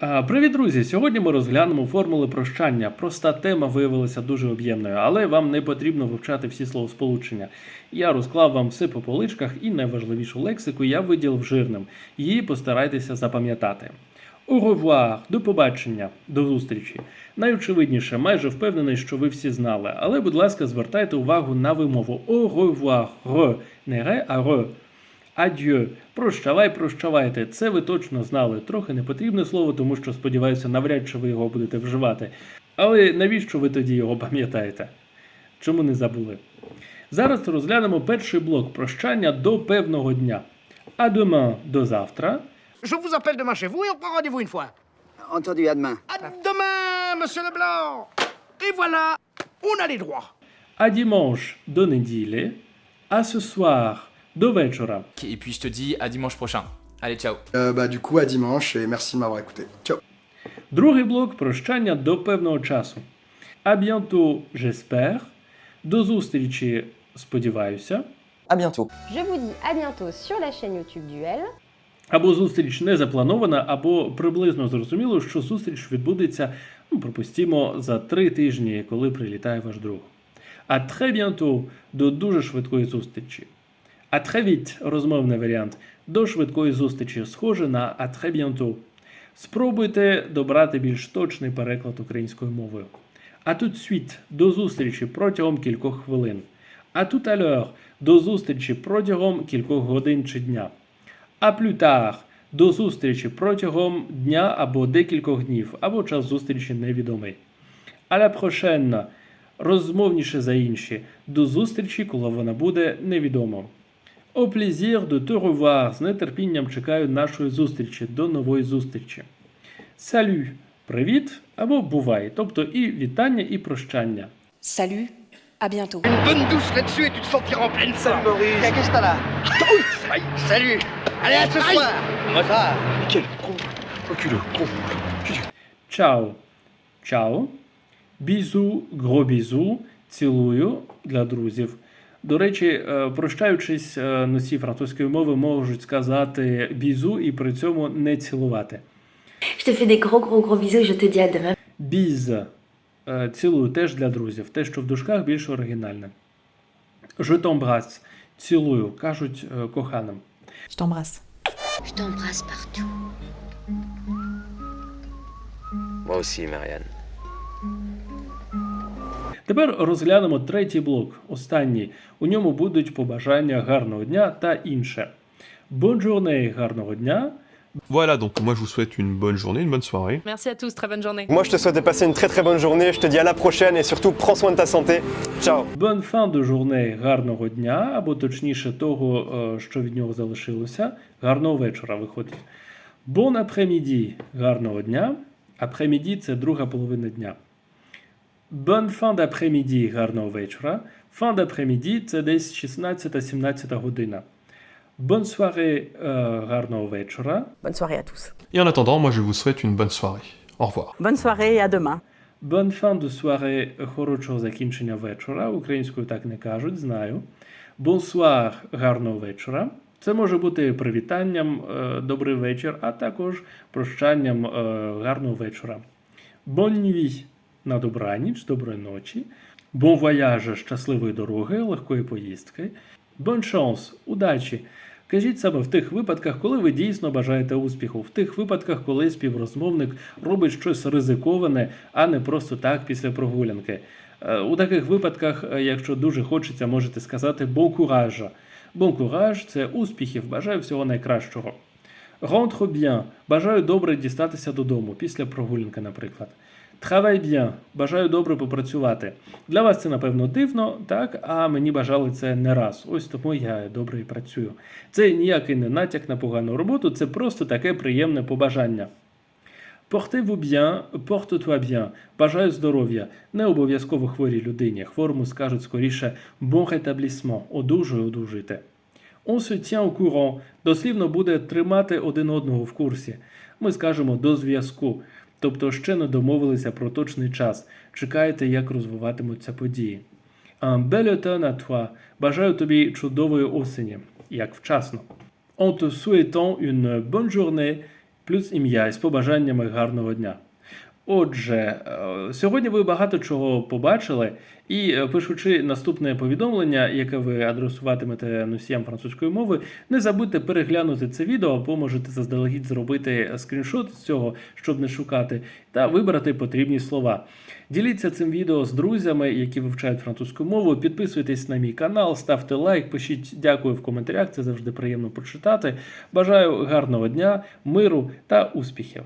Привіт, друзі! Сьогодні ми розглянемо формули прощання. Проста тема виявилася дуже об'ємною, але вам не потрібно вивчати всі словосполучення. Я розклав вам все по поличках і найважливішу лексику я виділив жирним. Її постарайтеся запам'ятати. Au revoir, до побачення, до зустрічі. Найочевидніше, майже впевнений, що ви всі знали, але, будь ласка, звертайте увагу на вимову au revoir, ре, не ре, а ре. Ад'ю, прощавай, прощавайте. Це ви точно знали. Трохи не потрібне слово, тому що сподіваюся, навряд чи ви його будете вживати. Але навіщо ви тоді його пам'ятаєте? Чому не забули? Зараз розглянемо перший блок прощання до певного дня. А demain – до завтра. Je vous appelle demain chez vous et on prend rendez-vous une fois. Entendu, à demain. À demain, monsieur Leblanc Et voilà, on a les droits. А dimanche – до неділі. А ce soir – до вечора. Et puis je te dis à dimanche prochain. Allez, ciao. Euh, bah, du coup, à dimanche et merci de m'avoir écouté. Ciao. Другий блок прощання до певного часу. А bientôt, j'espère. До зустрічі, сподіваюся. À bientôt. Je vous dis à bientôt sur la chaîne YouTube Duel. Або зустріч не запланована, або приблизно зрозуміло, що зустріч відбудеться, ну, припустімо, за три тижні, коли прилітає ваш друг. А très bientôt – до дуже швидкої зустрічі. А très – розмовний варіант до швидкої зустрічі, схоже на а. Спробуйте добрати більш точний переклад українською мовою. А de suite – до зустрічі протягом кількох хвилин. А tout à – до зустрічі протягом кількох годин чи дня. А plus – до зустрічі протягом дня або декількох днів, або час зустрічі невідомий. А la prochaine – розмовніше за інші. До зустрічі, коли вона буде, невідомо. Au plaisir de te revoir. З нетерпінням чекаю нашої зустрічі. До нової зустрічі. Salut – привіт або бувай. Тобто і вітання, і прощання. Salut, à bientôt. Une bonne douce là-dessus et tu te sentiras en pleine forme. Qu'est-ce que t'as là Aïe, salut Allez, à ce soir Чао. Чао. Бізу, гро бізу. Цілую для друзів. До речі, е, прощаючись, е, носії французької мови можуть сказати бізу і при цьому не цілувати. Je te fais des gros gros gros bisous je te dis à demain. Біз. е, Цілую теж для друзів. Те, що в дужках більш оригінальне. Je t'embrasse. Цілую, кажуть коханим. Je t'embrasse. Je t'embrasse partout. Moi aussi, Marianne. Тепер розглянемо третій блок, останній. У ньому будуть побажання гарного дня та інше. Bonne journée, гарного дня. Voilà, donc moi je vous souhaite une bonne journée, une bonne soirée. Merci à tous, très bonne journée. Moi, je te souhaite de passer une très très bonne journée. Je te dis à la prochaine et surtout, prends soin de ta santé. Ciao. Bonne fin de journée, гарного дня, або точніше того, е, що від нього залишилося. Гарного вечора виходить. Bon après-midi, гарного дня. Après-midi – це друга половина дня. Bonne fin d'après-midi, гарного вечора. Fin d'après-midi – це десь 16-17 година. Bonne soirée, е, гарного вечора. Bonne soirée à tous. Et en attendant, moi je vous souhaite une bonne soirée. Au revoir. Bonne soirée et à demain. Bonne fin de soirée хорошого закінчення вечора. Українською так не кажуть, знаю. Bonsoir гарного вечора. Це може бути привітанням е, добрий вечір, а також прощанням е, гарного вечора. Bonne nuit на добраніч, доброї ночі. Bon voyage щасливої дороги, легкої поїздки. Bonne chance удачі. Кажіть саме в тих випадках, коли ви дійсно бажаєте успіху, в тих випадках, коли співрозмовник робить щось ризиковане, а не просто так після прогулянки. Е, У таких випадках, е, якщо дуже хочеться, можете сказати bon courage. Bon courage – це успіхів, бажаю всього найкращого. Bien – бажаю добре дістатися додому після прогулянки, наприклад. Travaille bien – бажаю добре попрацювати. Для вас це, напевно, дивно, так, а мені бажали це не раз. Ось тому я добре і працюю. Це ніякий не натяк на погану роботу, це просто таке приємне побажання. Portez-vous bien, porte-toi bien. Бажаю здоров'я. Не обов'язково хворій людині. Хворому скажуть скоріше bon rétablissement. Одужуй, одужуйте. On se tient au courant. Дослівно буде тримати один одного в курсі. Ми скажемо до зв'язку. Тобто ще не домовилися про точний час. Чекайте, як розвиватимуться події. Un bel automne. Бажаю тобі чудової осені, як вчасно. En te souhaitant une bonne journée плюс ім'я із побажаннями гарного дня. Отже, е, сьогодні ви багато чого побачили, і е, пишучи наступне повідомлення, яке ви адресуватимете носіям французької мови, не забудьте переглянути це відео або можете заздалегідь зробити скріншот з цього, щоб не шукати, та вибрати потрібні слова. Діліться цим відео з друзями, які вивчають французьку мову. Підписуйтесь на мій канал, ставте лайк, пишіть дякую в коментарях. Це завжди приємно почитати. Бажаю гарного дня, миру та успіхів!